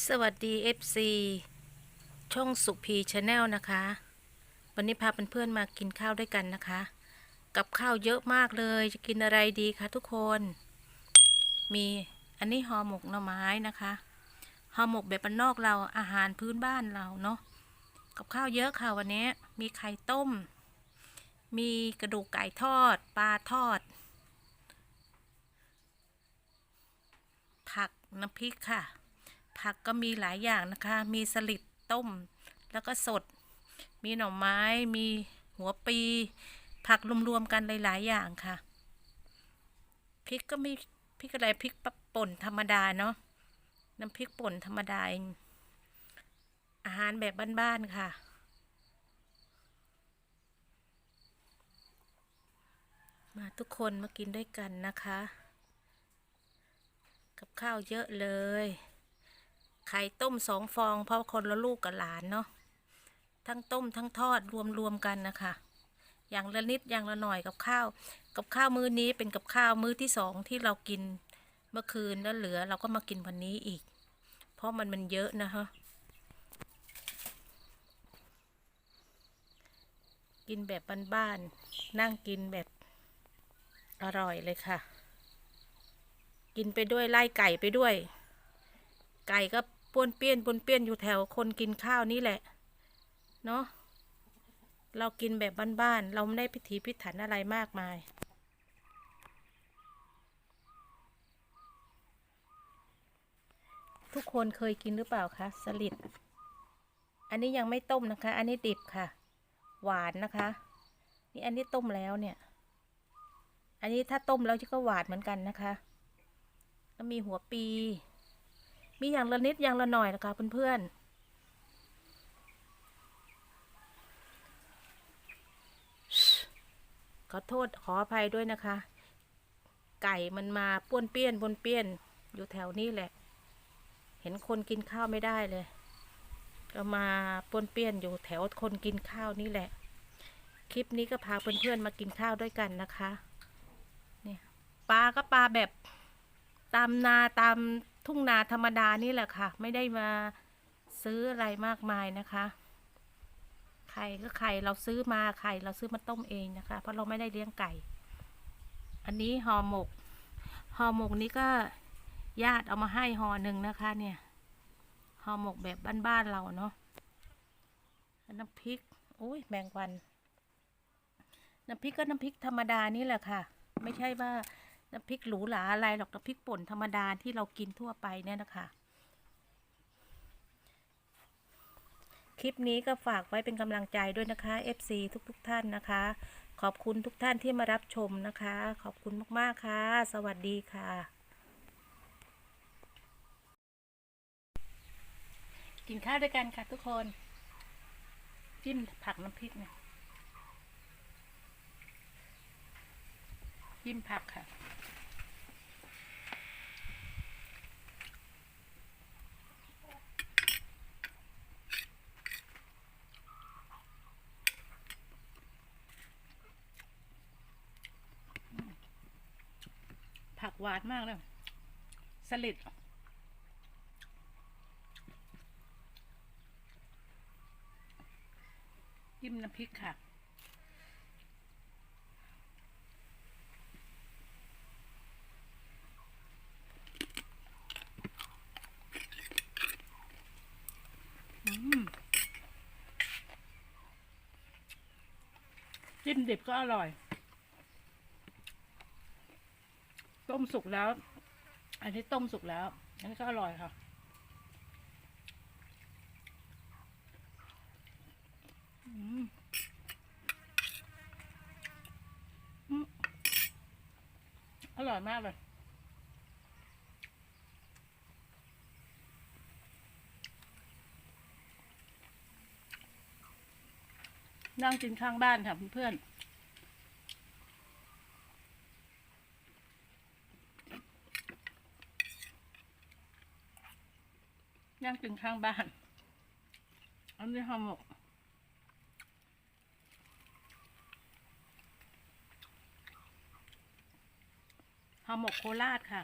สวัสดี FC ช่องสุพีชาแนลนะคะ วันนี้พาเพื่อนๆมากินข้าวด้วยกันนะคะ กับข้าวเยอะมากเลยจะกินอะไรดีคะทุกคน มีอันนี้ห่อหมกหน่อไม้นะคะห่อหมกแบบบ้านนอกเราอาหารพื้นบ้านเราเนาะกับข้าวเยอะค่ะวันนี้มีไข่ต้ม มีกระดูกไก่ทอด ปลาทอด ผักน้ำพริกค่ะ ผักก็มีหลายอย่างนะคะ มีสลิดต้ม แล้วก็สด มีหน่อไม้ มีหัวปี ผักรวมๆกันหลาย ๆ อย่างค่ะ พริกก็มีพริกอะไรพริกป,ป่นธรรมดาเนาะ น้ำพริกป่นธรรมดาเองอาหารแบบบ้านๆค่ะ มาทุกคนมากินด้วยกันนะคะ กับข้าวเยอะเลย ไข่ต้มสองฟอง เพราะคนละลูกกับหลานเนาะทั้งต้มทั้งทอดรวมๆกันนะคะอย่างละนิดอย่างละหน่อยกับข้าว กับข้าวมื้อนี้เป็นกับข้าวมื้อที่สองที่เรากินเมื่อคืนแล้วเหลือเราก็มากินวันนี้อีก เพราะมันมันเยอะนะคะกินแบบบ้านๆนั่งกินแบบอร่อยเลยค่ะ กินไปด้วยไล่ไก่ไปด้วย ไก่ก็ ป้วนเปี้ยนป้วนเปี้ยนอยู่แถวคนกินข้าวนี่แหละ เนาะเรากินแบบบ้านๆ เราไม่ได้พิถีพิถันอะไรมากมาย ทุกคนเคยกินหรือเปล่าคะสลิด อันนี้ยังไม่ต้มนะคะ อันนี้ดิบค่ะ หวานนะคะ นี่อันนี้ต้มแล้วเนี่ย อันนี้ถ้าต้มแล้วก็หวานเหมือนกันนะคะ แล้วมีหัวปี มีอย่างละนิดอย่างละหน่อยนะคะเพื่อนๆขอโทษขออภัยด้วยนะคะ ไก่มันมาป้วนเปี้ยนป้วนเปี้ยนอยู่แถวนี้แหละ เห็นคนกินข้าวไม่ได้เลย ก็มาป้วนเปี้ยนอยู่แถวคนกินข้าวนี่แหละ คลิปนี้ก็พาเพื่อนๆมากินข้าวด้วยกันนะคะ เนี่ยปลาก็ปลาแบบ ตามนาตามทุ่งนาธรรมดานี่แหละค่ะ ไม่ได้มาซื้ออะไรมากมายนะคะไข่ก็ไข่เราซื้อมาไข่เราซื้อมาต้มเองนะคะ เพราะเราไม่ได้เลี้ยงไก่ อันนี้ห่อหมกห่อหมกนี้ก็ญาติเอามาให้ห่อหนึ่งนะคะ เนี่ยห่อหมกแบบบ้านๆเราเนาะน้ำพริกโอ้ยแมงวัน น้ำพริกก็น้ำพริกธรรมดานี่แหละค่ะ ไม่ใช่ว่า น้ำพริกหรูหราอะไรหรอกน้ำพริกป่นธรรมดาที่เรากินทั่วไปเนี่ยนะคะ คลิปนี้ก็ฝากไว้เป็นกำลังใจด้วยนะคะ FC ทุกๆทท่านนะคะ ขอบคุณทุกท่านที่มารับชมนะคะ ขอบคุณมากๆค่ะ สวัสดีค่ะ กินข้าวด้วยกันค่ะทุกคน จิ้มผักน้ำพริกเนี่ยจิ้มผักค่ะ หวานมากเลยสลิดจิ้มน้ำพริกค่ะอืมจิ้มดิบก็อร่อย ต้มสุกแล้ว อันนี้ต้มสุกแล้ว อันนี้ก็อร่อยค่ะ อืมอร่อยมากเลย นั่งกินข้างบ้านค่ะเพื่อนๆ ย่างกินข้างบ้าน อันนี้ห่อหมก ห่อหมกโคราชค่ะ